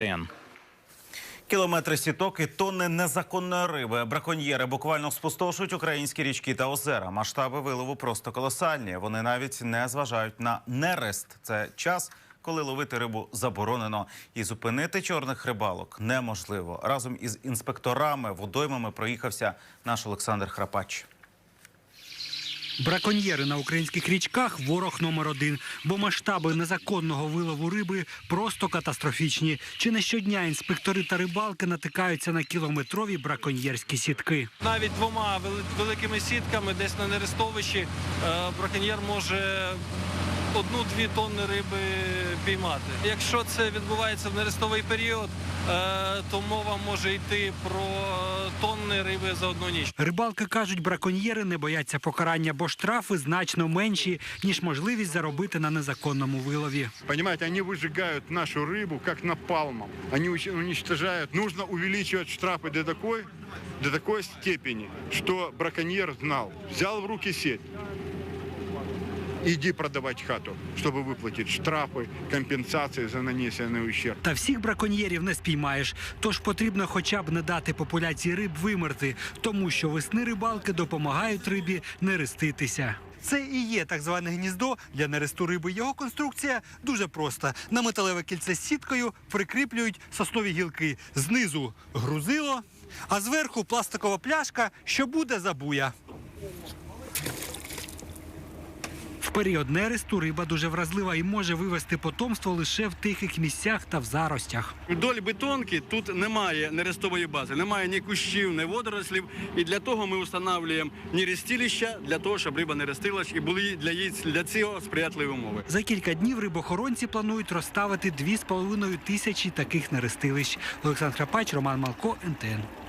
ТН. Кілометри сіток і тонни незаконної риби. Браконьєри буквально спустошують українські річки та озера. Масштаби вилову просто колосальні. Вони навіть не зважають на нерест. Це час, коли ловити рибу заборонено. І зупинити чорних рибалок неможливо. Разом із інспекторами водоймами проїхався наш Олександр Храпач. Браконьєри на українських річках ворог номер один, бо масштаби незаконного вилову риби просто катастрофічні. Чи не щодня інспектори та рибалки натикаються на кілометрові браконьєрські сітки. Навіть двома великими сітками десь на нерестовищі е, браконьєр може одну-дві тонни риби піймати. Якщо це відбувається в нерестовий період, е, то мова може йти про тонни риби за одну ніч. Рибалки кажуть, браконьєри не бояться покарання, бо штрафи значно менші ніж можливість заробити на незаконному вилові. Понимаете, они выжигают нашу рыбу как напалмом. Они уч- уничтожают. Нужно увеличивать штрафы до такой, до такой степени, что браконьер знал. Взял в руки сеть. Иди продавать хату, чтобы выплатить штрафы, компенсации за нанесенный ущерб. Та всіх браконьєрів не спіймаєш. Тож потрібно хоча б не дати популяції риб вимерти, тому що весни рибалки допомагають рибі не реститися. Це і є так зване гніздо для нересту риби. Його конструкція дуже проста. На металеве кільце з сіткою прикріплюють соснові гілки. Знизу грузило, а зверху пластикова пляшка, що буде забуя. В період нересту риба дуже вразлива і може вивести потомство лише в тихих місцях та в заростях. Вдоль бетонки тут немає нерестової бази, немає ні кущів, ні водорослів. І для того ми встановлюємо нерестилища, для того, щоб риба не рестилась і були для її для цього сприятливі умови. За кілька днів рибохоронці планують розставити 2,5 тисячі таких нерестилищ. Олександр Храпач, Роман Малко, НТН.